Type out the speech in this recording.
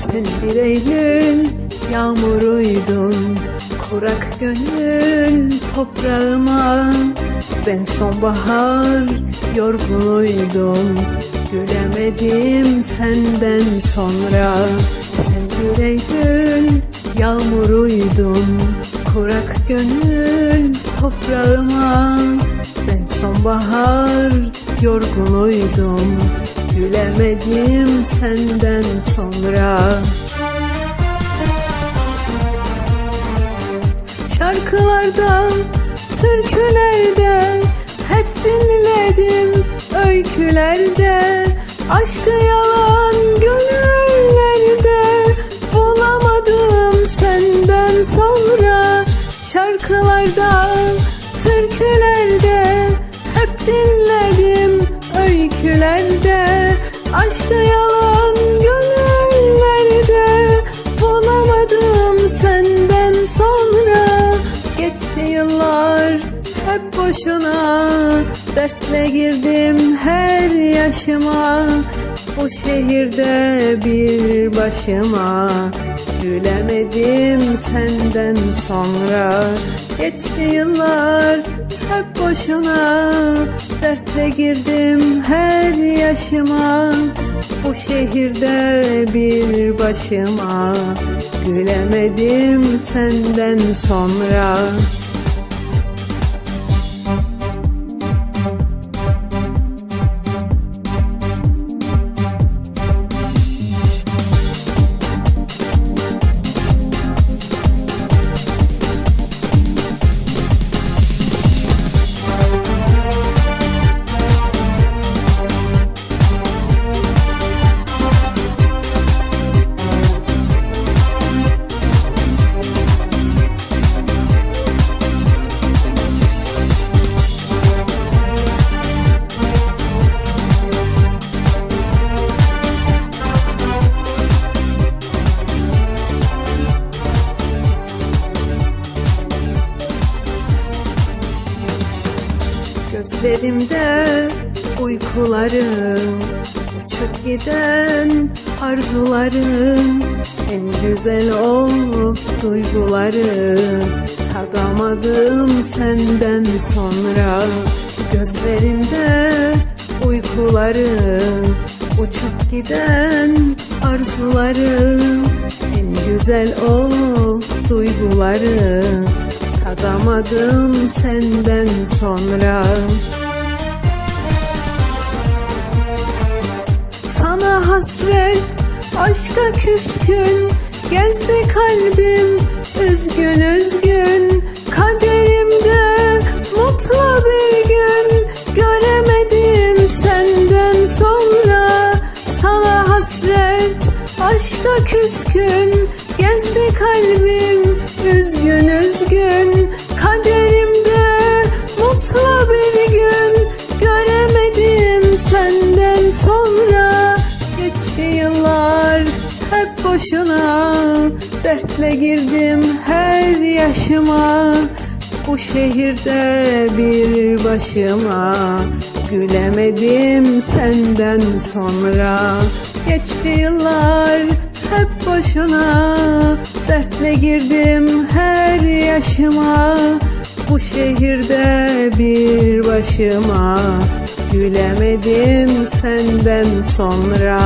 Sen bir Eylül yağmuruydun Kurak gönül toprağıma. Ben sonbahar yorguluydum Gülemedim senden sonra. Sen bir Eylül yağmuruydun Kurak gönül toprağıma Ben sonbahar yorgunuydum. Gülemedim senden sonra. Şarkılarda, türkülerde Hep dinledim öykülerde Aşkı yalan dinledim öykülerde Aşkı yalan gönüllerde. Bulamadım senden sonra Geçti yıllar hep boşuna. Dertle girdim her yaşıma Bu şehirde bir başıma. Gülemedim senden sonra Geçti yıllar hep boşuna Dertle girdim her yaşıma. Bu şehirde bir başıma Gülemedim senden sonra Gözlerimde uykularım. Uçup giden arzularım En güzel o duyguları Tadamadım senden sonra. Gözlerimde uykularım. Uçup giden arzularım En güzel o duyguları Tadamadım senden sonra. Sana hasret, aşka küskün Gezdi kalbim, üzgün üzgün. Kaderimde mutlu bir gün Göremedim senden sonra. Sana hasret, aşka küskün Gezdi kalbim, üzgün üzgün. Kaderimde mutlu bir gün Göremedim senden sonra. Geçti yıllar hep boşuna. Dertle girdim her yaşıma. Bu şehirde bir başıma Gülemedim senden sonra. Geçti yıllar hep boşuna Dertle girdim her yaşıma. Bu şehirde bir başıma Gülemedim senden sonra